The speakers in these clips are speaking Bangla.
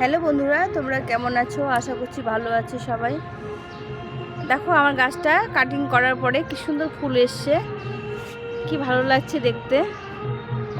হ্যালো বন্ধুরা, তোমরা কেমন আছো? আশা করছি ভালো আছো সবাই। দেখো, আমার গাছটা কাটিং করার পরে কি সুন্দর ফুল এসছে। কি ভালো লাগছে দেখতে।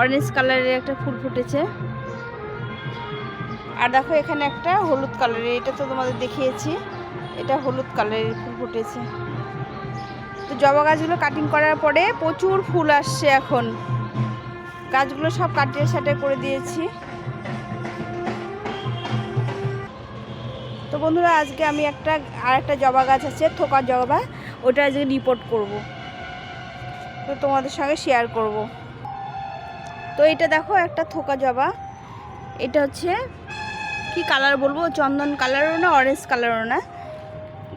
অরেঞ্জ কালারের একটা ফুল ফুটেছে। আর দেখো, এখানে একটা হলুদ কালারের এটা তো তোমাদের দেখিয়েছি। এটা হলুদ কালারের ফুল ফুটেছে। তো জবা গাছগুলো কাটিং করার পরে প্রচুর ফুল আসছে এখন। গাছগুলো সব কাটিয়ে সাটিয়ে করে দিয়েছি। তো বন্ধুরা, আজকে আমি একটা আর একটা জবা গাছ আছে, থোকা জবা। ওটা আজকে রিপোর্ট করব। তো তোমাদের সঙ্গে শেয়ার করব। তো এটা দেখো, একটা থোকা জবা। এটা হচ্ছে, কি কালার বলব? চন্দন কালারও না অরেঞ্জ কালারও না।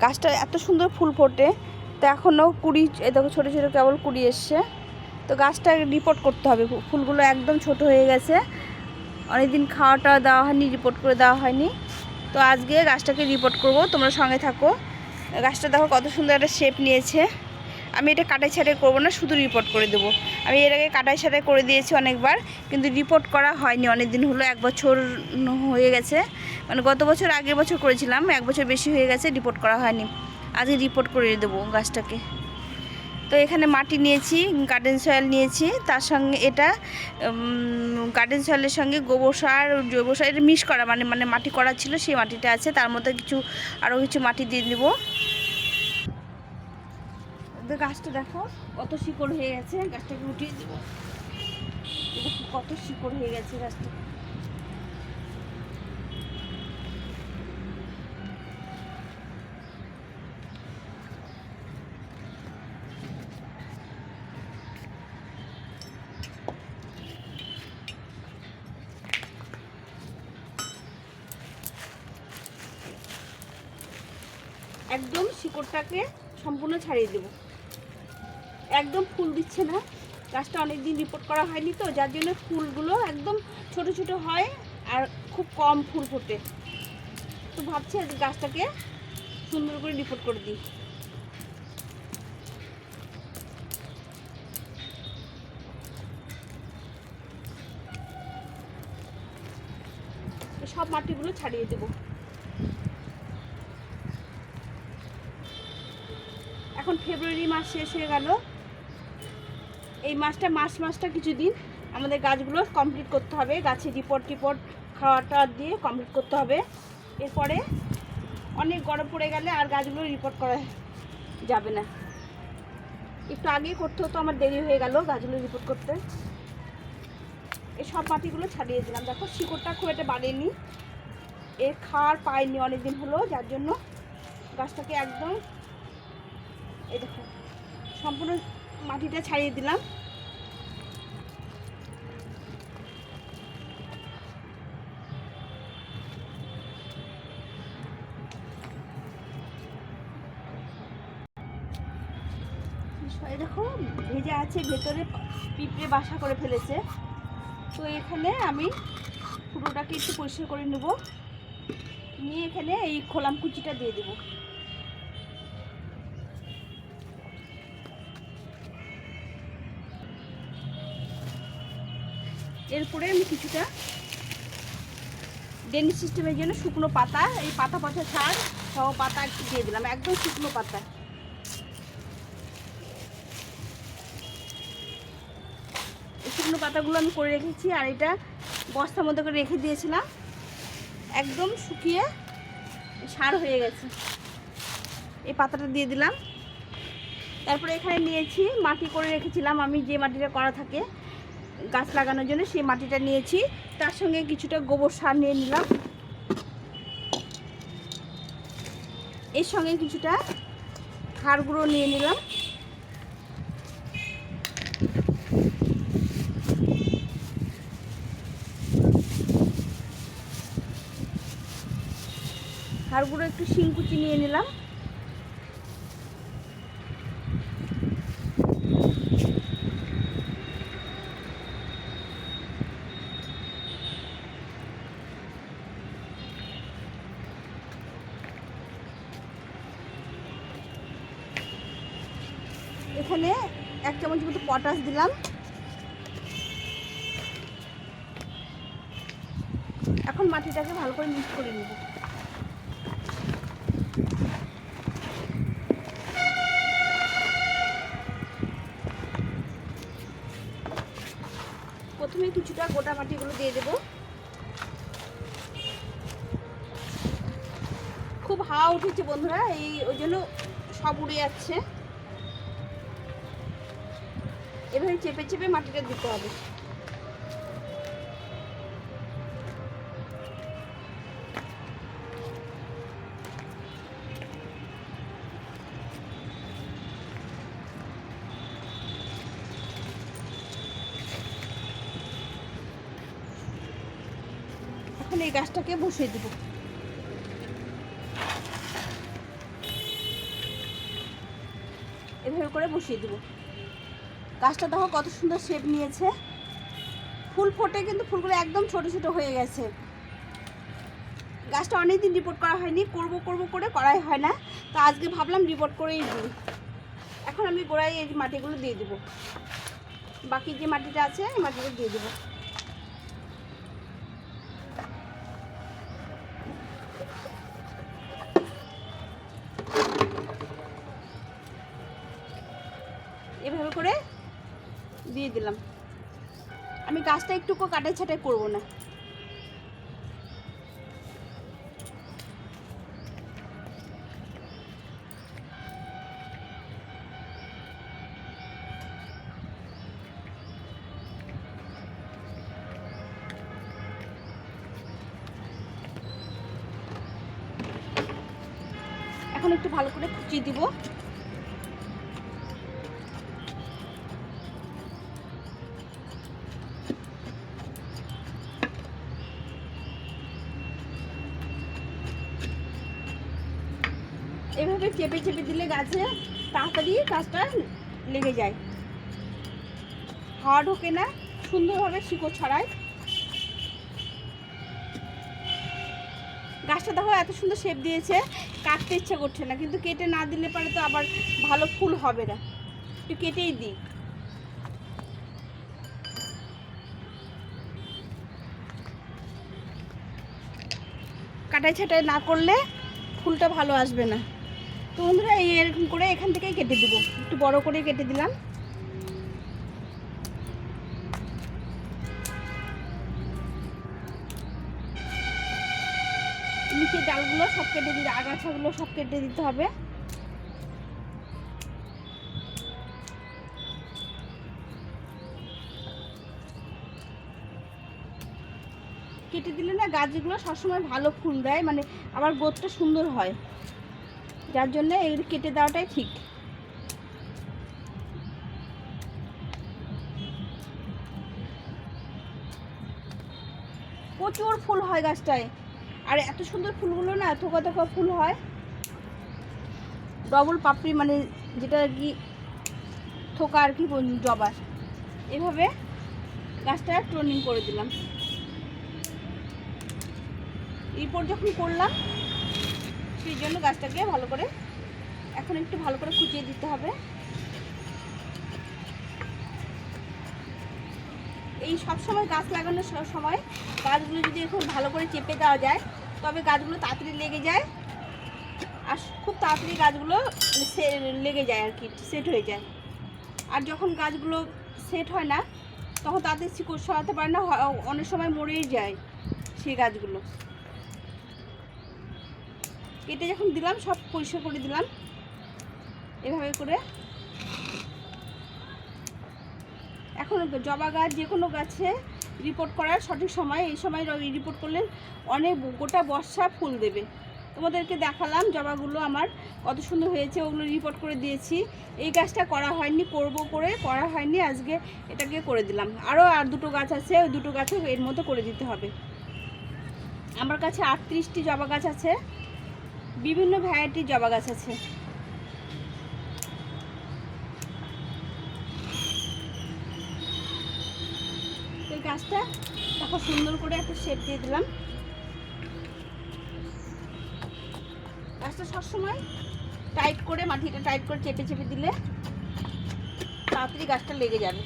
গাছটা এত সুন্দর ফুল ফোটে। তো এখনও কুড়ি এ দেখো ছোটো ছোটো কেবল কুড়ি এসছে। তো গাছটা রিপোর্ট করতে হবে। ফুলগুলো একদম ছোট হয়ে গেছে। অনেকদিন খাওয়া টাওয়া দেওয়া হয়নি রিপোর্ট করে দেওয়া হয়নি। তো আজকে গাছটাকে রিপোর্ট করব, তোমরা সঙ্গে থাকো। গাছটা দেখো কত সুন্দর একটা শেপ নিয়েছে। আমি এটা কাটাই ছাটাই করব না, শুধু রিপোর্ট করে দেবো। আমি এর আগে কাটাই ছাটাই করে দিয়েছি অনেকবার, কিন্তু রিপোর্ট করা হয়নি। অনেক দিন হলো, এক বছর হয়ে গেছে। মানে গত বছর, আগের বছর করেছিলাম, এক বছর বেশি হয়ে গেছে রিপোর্ট করা হয়নি। আজকে রিপোর্ট করে দেবো গাছটাকে। তো এখানে মাটি নিয়েছি গার্ডেন সয়েল নিয়েছি, তার সঙ্গে এটা গার্ডেন সয়েলের সঙ্গে গোবর সার, জৈব সার, এটা মিক্স করা মানে মানে মাটি করা ছিল, সেই মাটিটা আছে, তার মধ্যে কিছু আরও কিছু মাটি দিয়ে দেব। গাছটা দেখো, কত শিকড় হয়ে গেছে, গাছটাকে উঠিয়ে দেবো। কত শিকড় হয়ে গেছে গাছটা? একদম শিকড়টাকে সম্পূর্ণ ছাড়িয়ে দেব। একদম ফুল দিচ্ছে না। গাছটা অনেক দিন রিপোর্ট করা হয়নি তো, যার জন্য ফুলগুলো একদম ছোট ছোট হয় আর খুব কম ফুল ফোটে। তো ভাবছি আজ গাছটাকে সুন্দর করে রিপোর্ট করে দিই। সব মাটিগুলো ছাড়িয়ে দেবো। এখন ফেব্রুয়ারি মাস শেষ হয়ে গেল। এই মাসটা মাস মাসটা কিছুদিন আমাদের গাছগুলো কমপ্লিট করতে হবে। গাছে রিপোর্ট টিপোর্ট খাওয়াটা দিয়ে কমপ্লিট করতে হবে। এরপরে অনেক গরম পড়ে গেলে আর গাছগুলো রিপোর্ট করা যাবে না। একটু আগেই করতে হতো, আমার দেরি হয়ে গেল গাছগুলো রিপোর্ট করতে। এই সব মাটিগুলো ছাড়িয়ে দিলাম। দেখো, শিকড়টা খুব একটা বাড়েনি। এর খাওয়ার পাইনি, অনেকদিন হলো, যার জন্য গাছটাকে একদম এই দেখো, সম্পূর্ণ মাটিটা ছাড়িয়ে দিলাম। দেখো, ভেজে আছে, ভেতরে পিঁপড়ে বাসা করে ফেলেছে। তো এখানে আমি পুরোটাকে একটু পরিষ্কার করে নেব। নিয়ে এখানে এই খোলাম কুচিটা দিয়ে দেবো। এরপরে আমি কিছুটা ডেনিস সিস্টেমের জন্য শুকনো পাতা, এই পাতা পচা ছাড় সহ পাতা একটু দিয়ে দিলাম, একদম শুকনো পাতা। শুকনো পাতাগুলো আমি করে রেখেছি আর এটা বস্তার মধ্যে করে রেখে দিয়েছিলাম। একদম শুকিয়ে সার হয়ে গেছে। এই পাতাটা দিয়ে দিলাম। তারপরে এখানে নিয়েছি, মাটি করে রেখেছিলাম আমি যে মাটিটা করা থাকে। গাছ লাগানোর জন্য সেই মাটিটা নিয়েছি। তার সঙ্গে কিছুটা গোবর সার নিয়ে নিলাম। এর সঙ্গে কিছুটা হাড় গুঁড়ো নিয়ে নিলাম। হাড় গুঁড়ো একটু শিংকুচি নিয়ে নিলাম। এখানে এক চামচ মতো পটাশ দিলাম। এখন মাটিটাকে ভালো করে মিক্স করে নেব। প্রথমে কিছুটা গোটা মাটিগুলো দিয়ে দেবো। খুব হাওয়া উঠেছে বন্ধুরা, এই ওই জন্য সব উড়ে যাচ্ছে। এভাবে চেপে চেপে মাটিটা দিতে হবে। এখন এই গাছটাকে বসিয়ে দেবো। এভাবে করে বসিয়ে দেবো। গাছটা দেখো কত সুন্দর শেপ নিয়েছে। ফুল ফোটে কিন্তু ফুলগুলো একদম ছোট ছোট হয়ে গেছে। গাছটা অনেক দিন রিপোর্ট করা হয়নি, করব করব করে করাই হয় না। তো আজকে ভাবলাম রিপোর্ট করেই দিই এখন আমি গোড়ায় এই মাটিগুলো দিয়ে দেবো। বাকি যে মাটিটা আছে, এই মাটিটা দিয়ে দেবো। এভাবে করে দিয়ে দিলাম। আমি গাছটা একটুকু কাটাই ছাটাই করব না। এখন একটু ভালো করে কুচিয়ে দিব। চেপে চেপে দিলে গাছে তাড়াতাড়ি গাছটা লেগে যায়। হাওয়া ঢোকে না, সুন্দরভাবে শিকড় ছড়ায়। গাছটা দেখো এত সুন্দর শেপ দিয়েছে, কাটতে ইচ্ছা করছে না, কিন্তু কেটে না দিলে পরে তো আবার ভালো ফুল হবে না। একটু কেটেই দিই। কাটাই ছাটাই না করলে ফুলটা ভালো আসবে না। তো বন্ধুরা এরকম করে এখান থেকেই কেটে দেবো। একটু বড় করে কেটে দিলাম। নিচে ডালগুলো সব কেটে দিতে আগাছাগুলো সব কেটে দিতে হবে। কেটে দিলে না গাছগুলো সবসময় ভালো ফুল দেয় মানে আবার গোতটা সুন্দর হয়। যার জন্য এগুলো কেটে দেওয়াটাই ঠিক। প্রচুর ফুল হয় গাছটায়। আর এত সুন্দর ফুলগুলো না, থোকা থোকা ফুল হয়। ডবল পাপড়ি মানে যেটা আর কি থোকা আর কি জবার। এভাবে গাছটা ট্রনিং করে দিলাম। এরপর যখন করলাম সেই জন্য গাছটাকে ভালো করে এখন একটু ভালো করে খুঁচিয়ে দিতে হবে। এই সব সময় গাছ লাগানোর সময় গাছগুলো যদি এখন ভালো করে চেপে দেওয়া যায়, তবে গাছগুলো তাড়াতাড়ি লেগে যায়। আর খুব তাড়াতাড়ি গাছগুলো মানে লেগে যায় আর কি, সেট হয়ে যায়। আর যখন গাছগুলো সেট হয় না, তখন তাদের শিকড় সরাতে পারে না অনেক সময় মরেই যায় সেই গাছগুলো। কেটে যখন দিলাম, সব পরিষ্কার করে দিলাম। এভাবে করে। এখন জবা গাছ, যে কোনো গাছে রিপোর্ট করার সঠিক সময়, এই সময় রিপোর্ট করলে অনেক গোটা বর্ষা ফুল দেবে। তোমাদেরকে দেখালাম জবাগুলো আমার, কত সুন্দর হয়েছে, ওগুলো রিপোর্ট করে দিয়েছি। এই গাছটা করা হয়নি, করব করে, করা হয়নি, আজকে এটাকে করে দিলাম। আরও আর দুটো গাছ আছে, ওই দুটো গাছে এর মতো করে দিতে হবে। আমার কাছে আটত্রিশটি জবা গাছ আছে। বিভিন্ন ভ্যারাইটির জবা গাছ আছে। এই গাছটা দেখো সুন্দর করে একটা শেপ দিয়ে দিলাম। গাছটা সবসময় টাইট করে মাটিটা টাইট করে চেপে চেপে দিলে তাড়াতাড়ি গাছটা লেগে যাবে।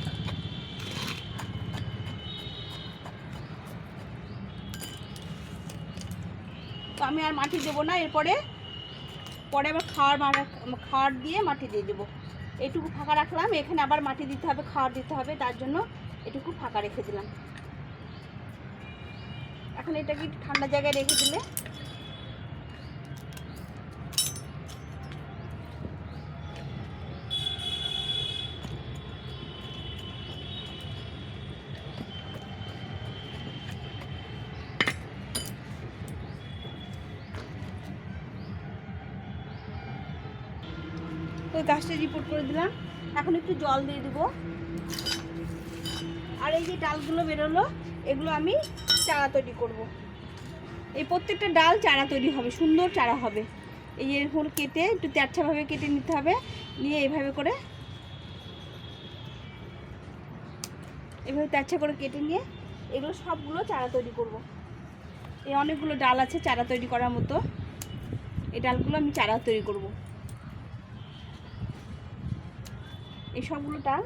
তো আমি আর মাটি দেবো না, এরপরে, পরে আবার মারা, খাওয়ার দিয়ে মাটি দিয়ে দেবো। এটুকু ফাঁকা রাখলাম, এখানে আবার মাটি দিতে হবে, খাওয়ার দিতে হবে, তার জন্য এটুকু ফাঁকা রেখে দিলাম। এখন এটাকে ঠান্ডা জায়গায় রেখে দিলে গাছটা রিপোর্ট করে দিলাম এখন একটু জল দিয়ে দেবো আর এই যে ডালগুলো বেরোলো, এগুলো আমি চারা তৈরি করব। এই প্রত্যেকটা ডাল চারা তৈরি হবে, সুন্দর চারা হবে এই এরকম কেটে, একটু তেরছাভাবে কেটে নিতে হবে নিয়ে এইভাবে করে এভাবে তেরছা করে কেটে নিয়ে এগুলো সবগুলো চারা তৈরি করব। এই অনেকগুলো ডাল আছে চারা তৈরি করার মতো এই ডালগুলো আমি চারা তৈরি করব। এই সবগুলো ডাল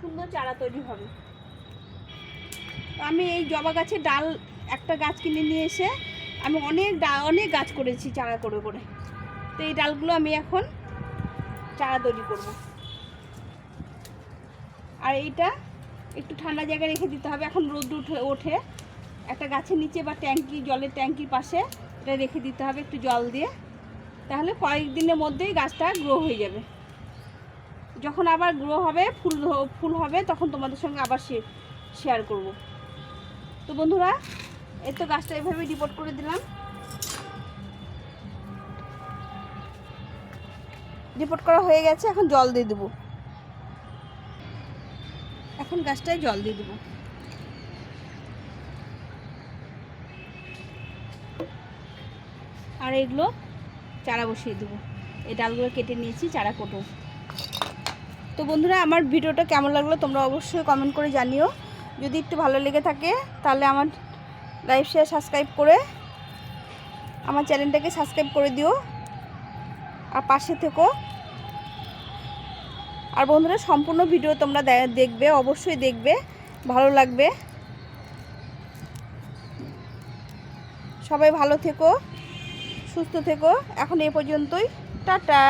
সুন্দর চারা তৈরি হবে। আমি এই জবা গাছের ডাল একটা গাছ কিনে নিয়ে এসে আমি অনেক ডা, অনেক গাছ করেছি চারা করে করে। তো এই ডালগুলো আমি এখন চারা তৈরি করব। আর এইটা একটু ঠান্ডা জায়গায় রেখে দিতে হবে। এখন রোদ উঠে, ওঠে। একটা গাছের নিচে বা ট্যাঙ্কি, জলের ট্যাঙ্কির পাশে এটা রেখে দিতে হবে একটু জল দিয়ে। তাহলে কয়েকদিনের মধ্যেই গাছটা গ্রো হয়ে যাবে। যখন আবার গ্রো হবে, ফুল ফুল হবে, তখন তোমাদের সঙ্গে আবার শেয়ার করব। তো বন্ধুরা, এই তো গাছটা এভাবে রিপোর্ট করে দিলাম। রিপোর্ট করা হয়ে গেছে, এখন জল দিয়ে দেবো। এখন গাছটায় জল দিয়ে দেবো। আর এগুলো চারা বসিয়ে দেবো। এই ডালগুলো কেটে নিয়েছি, চারা কোটো। তো বন্ধুরা, আমার ভিডিওটা কেমন লাগল তোমরা অবশ্যই কমেন্ট করে জানিও। যদি একটু ভালো লেগে থাকে, তাহলে আমার লাইভ শেয়ার সাবস্ক্রাইব করে আমার চ্যানেলটাকে সাবস্ক্রাইব করে দিও। আর পাশে থেকো। আর বন্ধুরা, সম্পূর্ণ ভিডিও তোমরা দেখবে, অবশ্যই দেখবে। ভালো লাগবে। সবাই ভালো থেকো, সুস্থ থেকো। এখন এ পর্যন্তই। টাটা।